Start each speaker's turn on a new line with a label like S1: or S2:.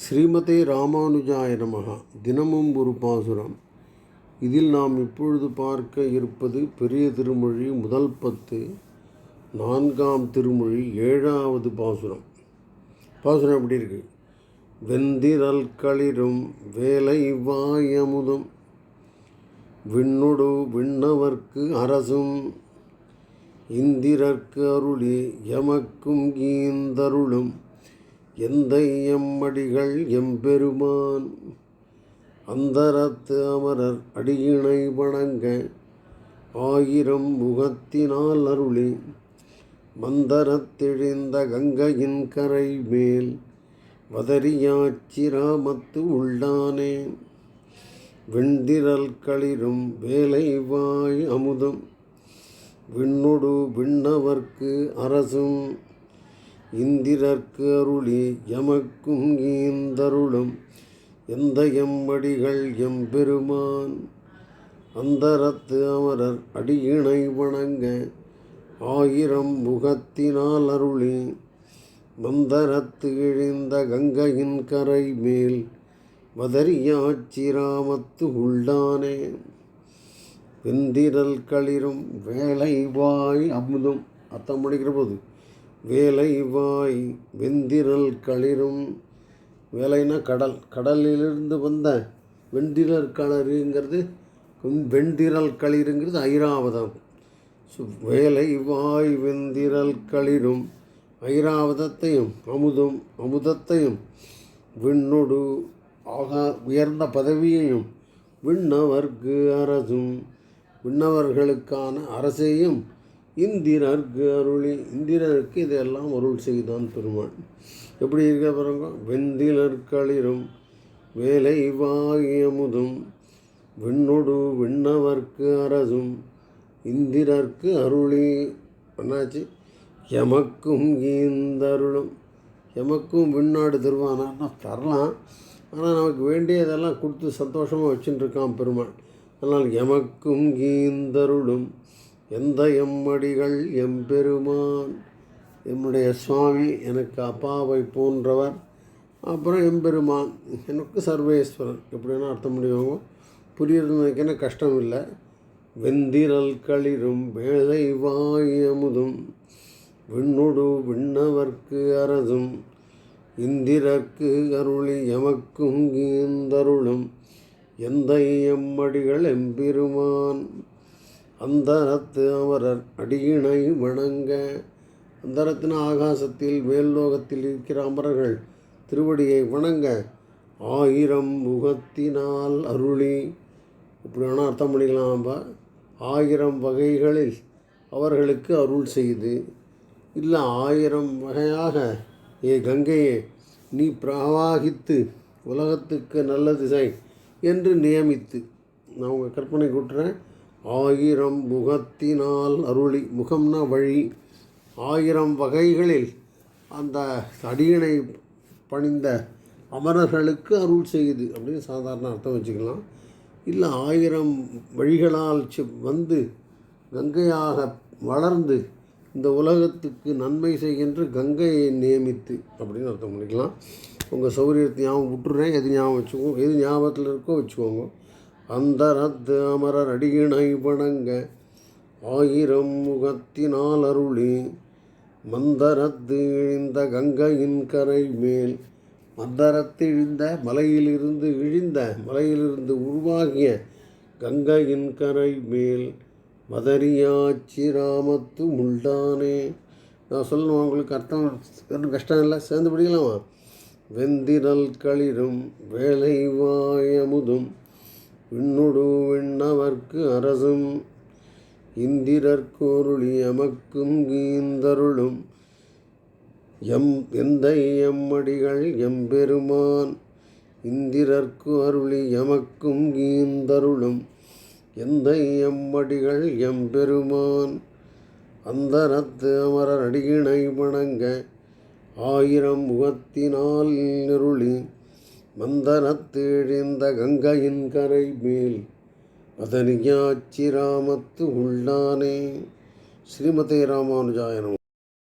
S1: ஸ்ரீமதே ராமானுஜாய நமகா. தினமும் ஒரு பாசுரம். இதில் நாம் இப்பொழுது பார்க்க இருப்பது பெரிய திருமொழி முதல் பத்து நான்காம் திருமொழி ஏழாவது பாசுரம். பாசுரம் எப்படி இருக்கு? வெந்திரல் களிரும் வேலை வாயமுதும் விண்ணொடு விண்ணவர்க்கு அரசும் இந்திரர்க்கு அருளி எமக்கும் கீந்தருளும் எந்த எம்மடிகள் எம்பெருமான்? அந்தரத்து அமரர் அடியினை வணங்க ஆயிரம் முகத்தினால் அருளி. மந்தரத்தெழிந்த கங்கையின் கரை மேல் வதரியாச்சிராமத்து உள்ளானே. வெண்டிரல் களிரும் வேலை வாய் அமுதம். விண்ணொடு விண்ணவர்க்கு அரசும் இந்திரர்க்கு அருளி எமக்கும் ஈந்தருளும். எந்த எம்படிகள் எம்பெருமான்? அந்தரத்து அமரர் அடியினை வணங்க ஆயிரம் முகத்தினால் அருளி. மந்தரத்து இழிந்த கங்கையின் கரை மேல் வதரியாச்சிராமத்து உள்ளானே வெந்திரல் களிரும் வேலைவாய் அமுதும். அத்தம் முடிக்கிற போது வேலை வாய் வெந்திரல் களிரும் வேலைனா கடல். கடலிலிருந்து வந்த வெண்டிரல் களருங்கிறது வெண்டிரல் களிருங்கிறது ஐராவதம். ஸோ வேலை வாய் வெந்திரல் களிரும் ஐராவதத்தையும் அமுதும் அமுதத்தையும் விண்ணொடு ஆக உயர்ந்த பதவியையும் விண்ணவர்க்கு அரசும் விண்ணவர்களுக்கான அரசையும் இந்திரர்க்கு அருளி இந்திரருக்கு இதெல்லாம் அருள் செய்தான் பெருமாள் எப்படி இருக்க பாருங்க? வெந்திலற்களிரும் வேலை வாயமுதும் விண்ணொடு விண்ணவர்க்கு அரசும் இந்திரர்க்கு அருளி. என்னாச்சு? எமக்கும் ஈந்தருளும் எமக்கும் விண்ணாடு தருவானா? தரலாம். ஆனால் நமக்கு வேண்டியதெல்லாம் கொடுத்து சந்தோஷமாக வச்சுட்டுருக்கான் பெருமாள் ஆனால் எமக்கும் கீந்தருளும் எந்த எம்மடிகள் எம்பெருமான்? என்னுடைய சுவாமி எனக்கு அப்பாவை போன்றவர். அப்புறம் எம்பெருமான். எனக்கு சர்வேஸ்வரன் எப்படின்னா அர்த்தம் முடியும் புரியறதுக்கு கஷ்டம் இல்லை வெந்திரல் களிரும் வேலை வாயமுதும். விண்ணொடு விண்ணவர்க்கு அரசும் இந்திரக்கு அருளி எமக்கும் ஈந்தருளும். எந்த எம்மடிகள் எம்பெருமான்? அந்தரத்து அவரர் அடியினை வணங்க. அந்தரத்தின் ஆகாசத்தில் மேல்லோகத்தில் இருக்கிற அமரர்கள் திருவடியை வணங்க. ஆயிரம் முகத்தினால் அருளி. இப்படி வேணால் அர்த்தம் பண்ணிக்கலாம் ஆயிரம் வகைகளில் அவர்களுக்கு அருள் செய்து. இல்லை ஆயிரம் வகையாக ஏ கங்கையே நீ பிரவாகித்து உலகத்துக்கு நல்லது திசை என்று நியமித்து. நான் உங்கள் கற்பனை கூட்டுறேன். ஆயிரம் முகத்தினால் அருளி முகம்னா வழி. ஆயிரம் வகைகளில் அந்த தடியினை பணிந்த அமரர்களுக்கு அருள் செய்யுது அப்படின்னு சாதாரண அர்த்தம் வச்சுக்கலாம். இல்லை ஆயிரம் வழிகளால் வந்து கங்கையாக வளர்ந்து இந்த உலகத்துக்கு நன்மை செய்கின்ற கங்கையை நியமித்து அப்படின்னு அர்த்தம் பண்ணிக்கலாம். உங்கள் சௌகரியத்தை ஞாபகம் விட்டுறேன். எது ஞாபகம் வச்சுக்கோங்க எது ஞாபகத்தில் இருக்கோ வச்சுக்கோங்க. அந்தரத்து அமரர் அடியினை வணங்க ஆயிரம் முகத்தினால் அருளி மந்தரத்து இழிந்த கங்கையின் கரை மேல் மந்தரத்து இழிந்த மலையிலிருந்து இழிந்த மலையிலிருந்து உருவாகிய கங்கையின் கரை மேல் மதரியாச்சி ராமத்து முள்ளானே நான் சொல்லணும் உங்களுக்கு அர்த்தம் கஷ்டம் இல்லை சேர்ந்து படிக்கலாமா? வெந்திரல் களிரும் வேலை வாயமுதும் விண்ணுடு விண்ணவர்க்கு அரசும் இந்திரற்கோருளி எமக்கும் கீந்தருளும் எம் எந்த எம்மடிகள் எம்பெருமான் இந்திரர்க்கு அருளி எமக்கும் கீந்தருளும் எந்த எம்மடிகள் எம்பெருமான் அந்தரத்து அமரர் அடியினை வணங்க ஆயிரம் முகத்தினால் நெருளி. மந்தனத்தீழிந்த கங்கையின் கரை மேல் மதனியாச்சி ராமத்து உள்ளானே. ஸ்ரீமதே ராமானுஜாயனம்.